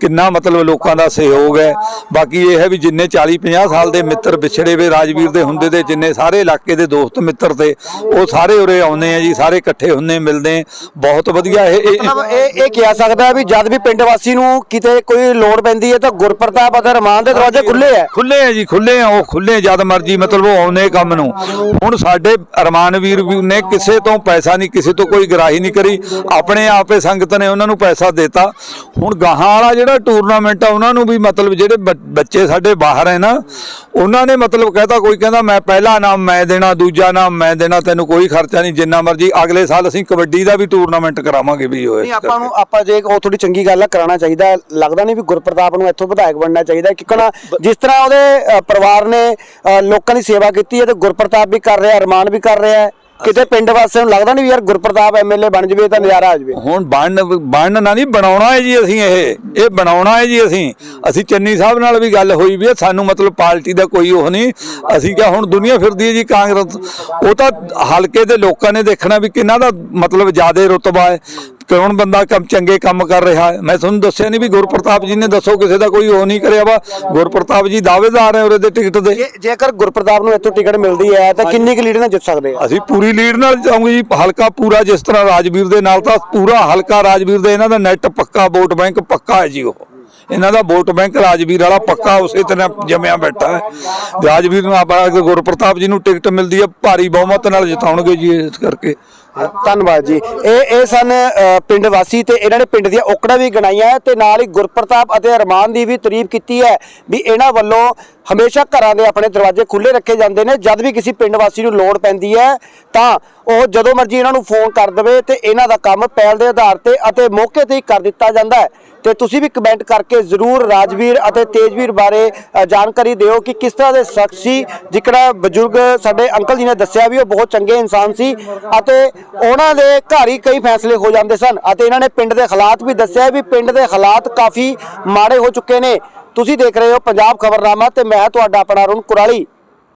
ਕਿੰਨਾ ਮਤਲਬ ਲੋਕਾਂ ਦਾ ਸਹਿਯੋਗ ਹੈ। ਬਾਕੀ ਇਹ ਹੈ ਵੀ ਜਿੰਨੇ 40 50 ਸਾਲ ਦੇ ਮਿੱਤਰ ਵਿਛੜੇ ਵੇ ਰਾਜਵੀਰ ਦੇ ਹੁੰਦੇ ਦੇ ਜਿੰਨੇ ਸਾਰੇ ਇਲਾਕੇ ਦੇ ਦੋਸਤ ਮਿੱਤਰ ਤੇ, ਉਹ ਸਾਰੇ ਉਰੇ ਆਉਂਦੇ ਆ ਜੀ, ਸਾਰੇ ਇਕੱਠੇ ਹੁੰਦੇ, ਮਿਲਦੇ ਬਹੁਤ ਵਧੀਆ ਇਹ ਇਹ- ਮਤਲਬ ਇਹ ਕਿਹਾ ਸਕਦਾ ਵੀ ਜਦ ਵੀ ਪਿੰਡ ਵਾਸੀ ਨੂੰ ਕਿਤੇ ਜੇ ਕੋਈ ਲੋੜ ਪੈਂਦੀ ਹੈ ਤਾਂ ਗੁਰਪ੍ਰਤਾਪ ਅਤੇ ਰਮਾਨ ਦੇ ਦਰਵਾਜ਼ੇ ਖੁੱਲੇ ਹੈ ਖੁੱਲੇ ਆ ਜੀ ਖੁੱਲੇ ਆ ਉਹ ਖੁੱਲੇ ਜਦ ਮਰਜ਼ੀ ਮਤਲਬ ਉਹ ਆਉਨੇ ਕੰਮ ਨੂੰ। ਹੁਣ ਸਾਡੇ ਅਰਮਾਨ ਵੀਰ ਨੇ ਕਿਸੇ ਤੋਂ ਪੈਸਾ ਨਹੀਂ ਕਿਸੇ ਤੋਂ ਕੋਈ ਗਰਾਹੀ ਨਹੀਂ ਕਰੀ। ਆਪਣੇ ਆਪੇ ਸੰਗਤ ਨੇ ਉਹਨਾਂ ਨੂੰ ਪੈਸਾ ਦਿੱਤਾ। ਹੁਣ ਗਾਹਾਂ ਵਾਲਾ ਜਿਹੜਾ ਟੂਰਨਾਮੈਂਟ ਆ ਉਹਨਾਂ ਨੂੰ ਵੀ ਮਤਲਬ ਜਿਹੜੇ ਬੱਚੇ ਸਾਡੇ ਬਾਹਰ ਹੈ ਨਾ ਉਹਨਾਂ ਨੇ ਮਤਲਬ ਕਹਤਾ ਕੋਈ ਕਹਿੰਦਾ ਮੈਂ ਪਹਿਲਾ ਨਾਮ ਮੈਂ ਦੇਣਾ ਦੂਜਾ ਨਾਮ ਮੈਂ ਦੇਣਾ ਤੈਨੂੰ ਕੋਈ ਖਰਚਾ ਨਹੀਂ ਜਿੰਨਾ ਮਰਜ਼ੀ। ਅਗਲੇ ਸਾਲ ਅਸੀਂ ਕਬੱਡੀ ਦਾ ਵੀ ਟੂਰਨਾਮੈਂਟ ਕਰਾਵਾਂਗੇ ਵੀ ਨਹੀਂ ਆਪਾਂ ਨੂੰ ਆਪਾਂ ਜੇ ਉਹ ਥੋੜੀ ਚੰਗੀ ਗੱਲ ਆ ਕਰਾਉਣਾ ਚਾਹੀਦਾ। ਲੱਗਦਾ ਨਹੀਂ ਵੀ ਗੁਰਪ੍ਰਤਾਪ ਨੂੰ ਇੱਥੋਂ ਵਿਧਾਇਕ ਬਣਨਾ ਚਾਹੀਦਾ ਕਿਉਂਕਿ ਜਿਸ ਤਰ੍ਹਾਂ ਉਹਦੇ ਪਰਿਵਾਰ ਨੇ ਲੋਕਾਂ ਦੀ ਸੇਵਾ ਕੀਤੀ ਹੈ ਤੇ ਗੁਰਪ੍ਰਤਾਪ ਵੀ ਕਰ ਰਿਹਾ, ਅਰਮਾਨ ਵੀ ਕਰ ਰਿਹਾ ਕਿਤੇ ਪਿੰਡ ਵਾਸੀਆਂ ਨੂੰ ਲੱਗਦਾ ਨਹੀਂ ਵੀ ਯਾਰ ਗੁਰਪ੍ਰਤਾਪ ਐਮਐਲਏ ਬਣ ਜਵੇ ਤਾਂ ਨਜ਼ਾਰਾ ਆ ਜਵੇ। ਹੁਣ ਬਣ ਬਣਨ ਨਾ ਨਹੀਂ ਬਣਾਉਣਾ ਹੈ ਜੀ ਅਸੀਂ ਇਹ। ਇਹ ਬਣਾਉਣਾ ਹੈ ਜੀ ਅਸੀਂ। ਅਸੀਂ ਚੰਨੀ ਸਾਹਿਬ ਨਾਲ ਵੀ ਗੱਲ ਹੋਈ ਵੀ ਸਾਨੂੰ ਮਤਲਬ ਪਾਰਟੀ ਦਾ ਕੋਈ ਉਹ ਨਹੀਂ। ਅਸੀਂ ਕਿਹਾ ਹੁਣ ਦੁਨੀਆ ਫਿਰਦੀ ਹੈ ਜੀ ਕਾਂਗਰਸ। ਉਹ ਤਾਂ ਹਲਕੇ ਦੇ ਲੋਕਾਂ ਨੇ ਦੇਖਣਾ ਵੀ ਕਿਹਨਾਂ ਦਾ ਮਤਲਬ ਜ਼ਿਆਦਾ ਰੁਤਬਾ ਹੈ। ਕੌਣ ਬੰਦਾ ਕੰਮ ਚੰਗੇ ਕੰਮ ਕਰ ਰਿਹਾ ਹੈ? ਮੈਂ ਤੁਹਾਨੂੰ ਦੱਸਿਆ ਨਹੀਂ ਵੀ ਗੁਰਪ੍ਰਤਾਪ ਜੀ ਨੇ ਦੱਸੋ ਕਿਸੇ ਦਾ ਕੋਈ ਉਹ ਨਹੀਂ ਕਰਿਆ ਵਾ। ਗੁਰਪ੍ਰਤਾਪ ਜੀ ਦਾਅਵੇਦਾਰ ਹੈ ਉਹਦੇ ਟਿਕਟ ਦੇ। ਜੇ ਜੇਕਰ ਗੁਰਪ੍ਰਤਾਪ ਨੂੰ ਇੱਥੋਂ ਟਿਕਟ ਮਿਲਦੀ ਹੈ ਤਾਂ ਕਿੰਨੀ ਕੁ ਲੀਡ ਨਾਲ ਜਿੱਤ ਸਕਦੇ ਆ? ਅਸੀਂ ਪੂਰੀ ਲੀਡ ਨਾਲ ਜਾਵਾਂਗੇ ਜੀ। ਹਲਕਾ ਪੂਰਾ ਜਿਸ ਤਰ੍ਹਾਂ ਰਾਜਵੀਰ ਦੇ ਨਾਲ ਤਾਂ ਪੂਰਾ ਹਲਕਾ ਰਾਜਵੀਰ ਦੇ। ਇਹਨਾਂ ਦਾ ਨੈਟ ਪੱਕਾ ਵੋਟ ਬੈਂਕ ਪੱਕਾ ਹੈ ਜੀ ਉਹ। ਇਹਨਾਂ ਦਾ ਵੋਟ ਬੈਂਕ ਰਾਜਵੀਰ ਵਾਲਾ ਪੱਕਾ ਉਸੇ ਤਰ੍ਹਾਂ ਜਮਿਆ ਬੈਠਾ ਹੈ। ਰਾਜਵੀਰ ਨੂੰ ਆਪਾਂ ਗੁਰਪ੍ਰਤਾਪ ਜੀ ਨੂੰ ਟਿਕਟ ਮਿਲਦੀ ਹੈ। ਭਾਰੀ ਬਹੁਮਤ ਨਾਲ ਜਿਤਾਉਣਗੇ ਜੀ ਇਸ ਕਰਕੇ। ਧੰਨਵਾਦ ਜੀ। ਇਹ ਇਹ ਸਨ ਪਿੰਡ ਵਾਸੀ ਤੇ ਇਹਨਾਂ ਨੇ ਪਿੰਡ ਦੀਆਂ ਔਕੜਾਂ ਵੀ ਗਣਾਈਆਂ ਹੈ ਤੇ ਨਾਲ ਹੀ ਗੁਰਪ੍ਰਤਾਪ ਅਤੇ ਅਰਮਾਨ ਦੀ ਵੀ ਤਾਰੀਫ ਕੀਤੀ ਹੈ ਵੀ ਇਹਨਾਂ ਵੱਲੋਂ ਹਮੇਸ਼ਾ ਘਰਾਂ ਦੇ ਆਪਣੇ ਦਰਵਾਜ਼ੇ ਖੁੱਲੇ ਰੱਖੇ ਜਾਂਦੇ ਨੇ। ਜਦ ਵੀ ਕਿਸੇ ਪਿੰਡ ਵਾਸੀ ਨੂੰ ਲੋੜ ਪੈਂਦੀ ਹੈ, ਤਾਂ ਉਹ ਜਦੋਂ ਮਰਜ਼ੀ ਇਹਨਾਂ ਨੂੰ ਫੋਨ ਕਰ ਦੇਵੇ ਤੇ ਇਹਨਾਂ ਦਾ ਕੰਮ ਪਹਿਲ ਦੇ ਆਧਾਰ ਤੇ ਅਤੇ ਮੌਕੇ ਤੇ ਹੀ ਕਰ ਦਿੱਤਾ ਜਾਂਦਾ ਹੈ। ਤੇ ਤੁਸੀਂ ਵੀ ਕਮੈਂਟ ਕਰਕੇ ਜ਼ਰੂਰ ਰਾਜਵੀਰ ਅਤੇ ਤੇਜਵੀਰ ਬਾਰੇ ਜਾਣਕਾਰੀ ਦਿਓ ਕਿ ਕਿਸ ਤਰ੍ਹਾਂ ਦੇ ਸ਼ਖਸ ਸੀ ਜਿਹੜਾ ਬਜ਼ੁਰਗ ਸਾਡੇ ਅੰਕਲ ਜੀ ਨੇ ਦੱਸਿਆ ਵੀ ਉਹ ਬਹੁਤ ਚੰਗੇ ਇਨਸਾਨ ਸੀ ਅਤੇ ਉਹਨਾਂ ਦੇ ਘਰ ਹੀ ਕਈ ਫੈਸਲੇ ਹੋ ਜਾਂਦੇ ਸਨ ਅਤੇ ਇਹਨਾਂ ਨੇ ਪਿੰਡ ਦੇ ਹਾਲਾਤ ਵੀ ਦੱਸਿਆ ਵੀ ਪਿੰਡ ਦੇ ਹਾਲਾਤ ਕਾਫੀ ਮਾੜੇ ਹੋ ਚੁੱਕੇ ਨੇ। ਤੁਸੀਂ ਦੇਖ ਰਹੇ ਹੋ ਪੰਜਾਬ ਖਬਰਨਾਮਾ ਤੇ ਮੈਂ ਤੁਹਾਡਾ ਆਪਣਾ ਅਰੁਣ ਕੁਰਾਲੀ।